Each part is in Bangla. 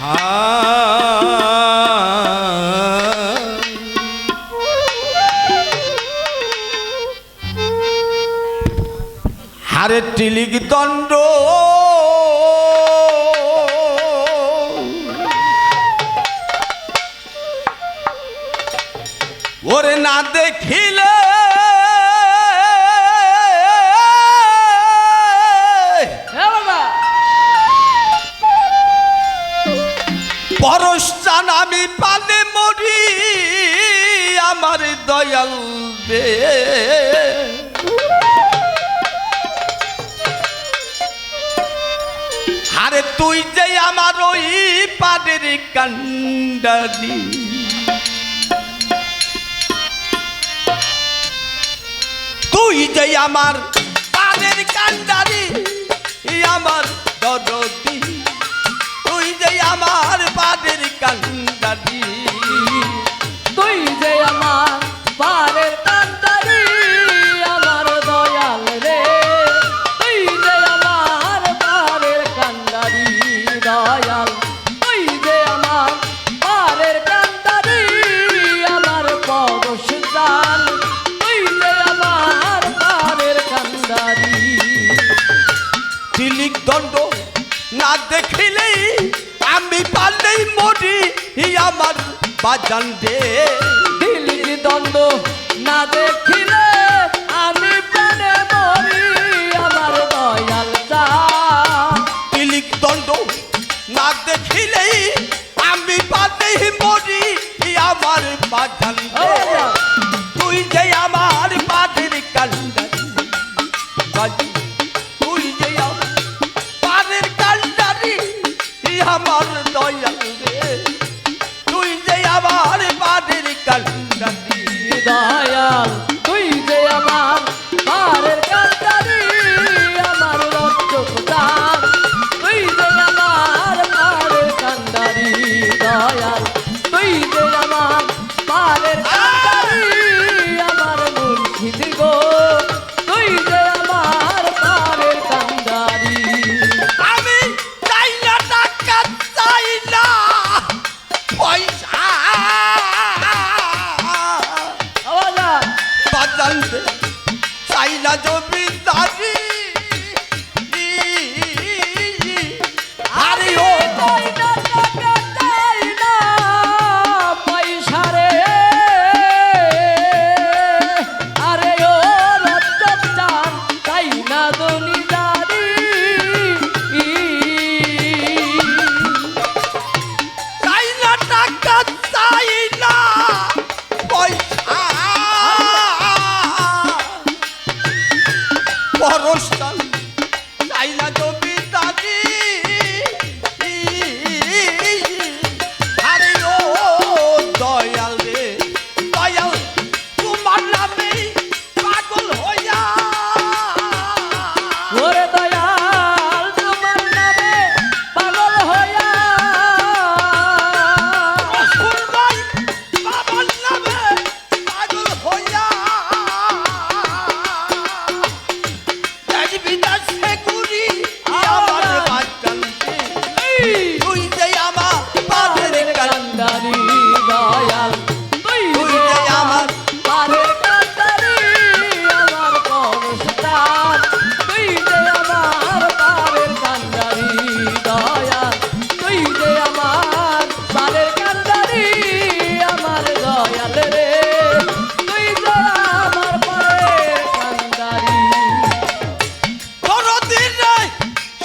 হারে টিলিক দণ্ড। ওরে না দেখিলে পরশান আমি পালে মরি, আমার দয়াল দে। আরে তুই যে আমার ওই পাদের কান্ডারি তুই যে আমার পাদের কান্ডারি আমার দরদি। যে আমার পাদের কান্ডারি। তুই যে আমার কান্তারি আমার দয়াল রে। তুই যে আমার পারের কান্দারি দয়াল। তুই যে আমার কান্দারি আমার পরশ জান তুই যে আমার পারের কান্দারি তিলিক দণ্ড না দেখিলেই আমি পারলেই মরি আমার বাজান রে। দিলিক দ্বন্দ্ব? না দেখিলে দয়াল তুই যে আমার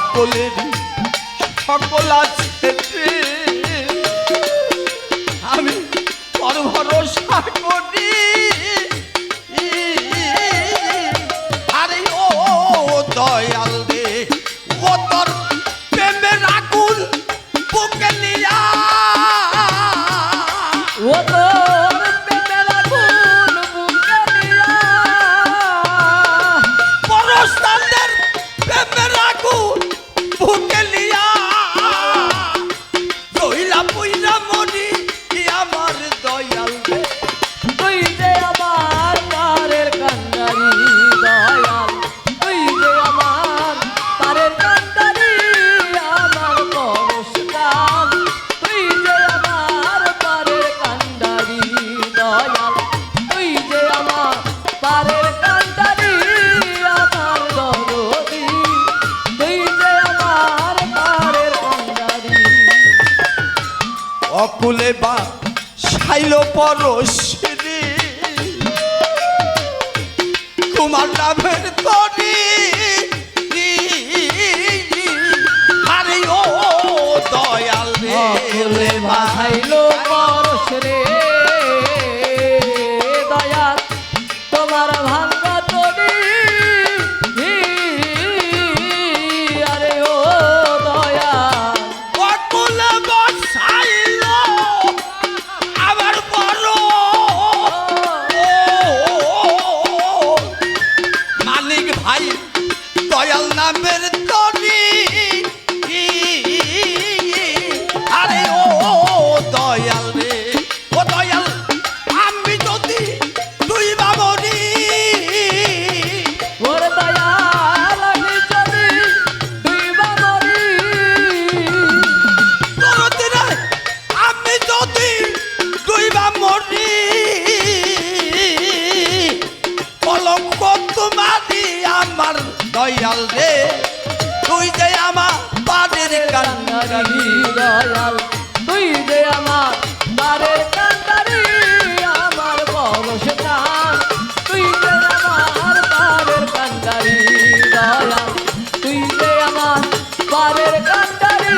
সকলেরই সকল আছে। আমি পর ভরসা করি পরশ্রী তোমার নামের কান্দারি দয়াল তুই যে আমার বারে কান্দারি, আমার পরশ কান তুই যে আমার বারের কান্দারি দয়াল তুই যে আমার বারের কান্দারি,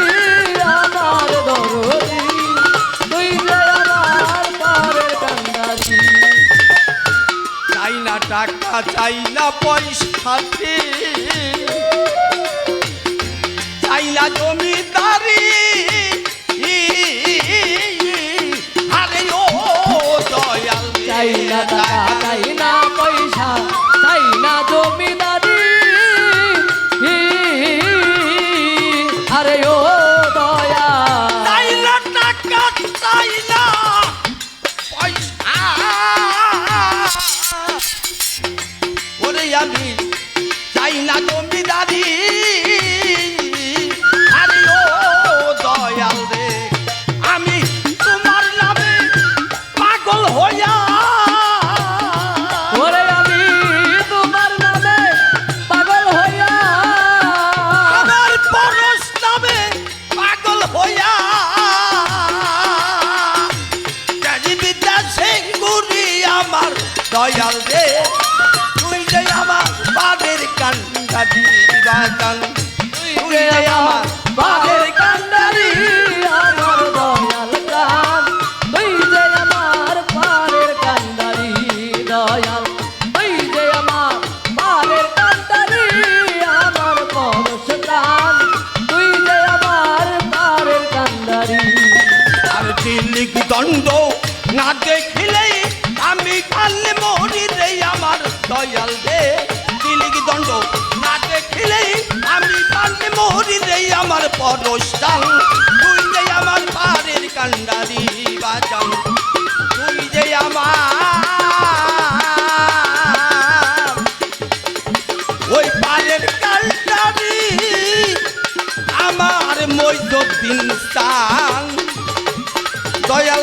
আমার দরদি। তুই যে আমার পয়সা খাইলা জমিদারি। আরে ও দয়াল চাইলা টাকা তাই না পয়সা তাই না জমিদারি আরে ও দয়া চাইলা টাকা চাইলা দয়াল রে তুই যে আমার বাদের কান্দাবি বাদান আমার পরশাল তুই যে আমার পারের কান্ডারি বাজাম তুই যে আমার ওই পারের কান্ডারি আমার মৈদ্যদিন সাং। দয়াল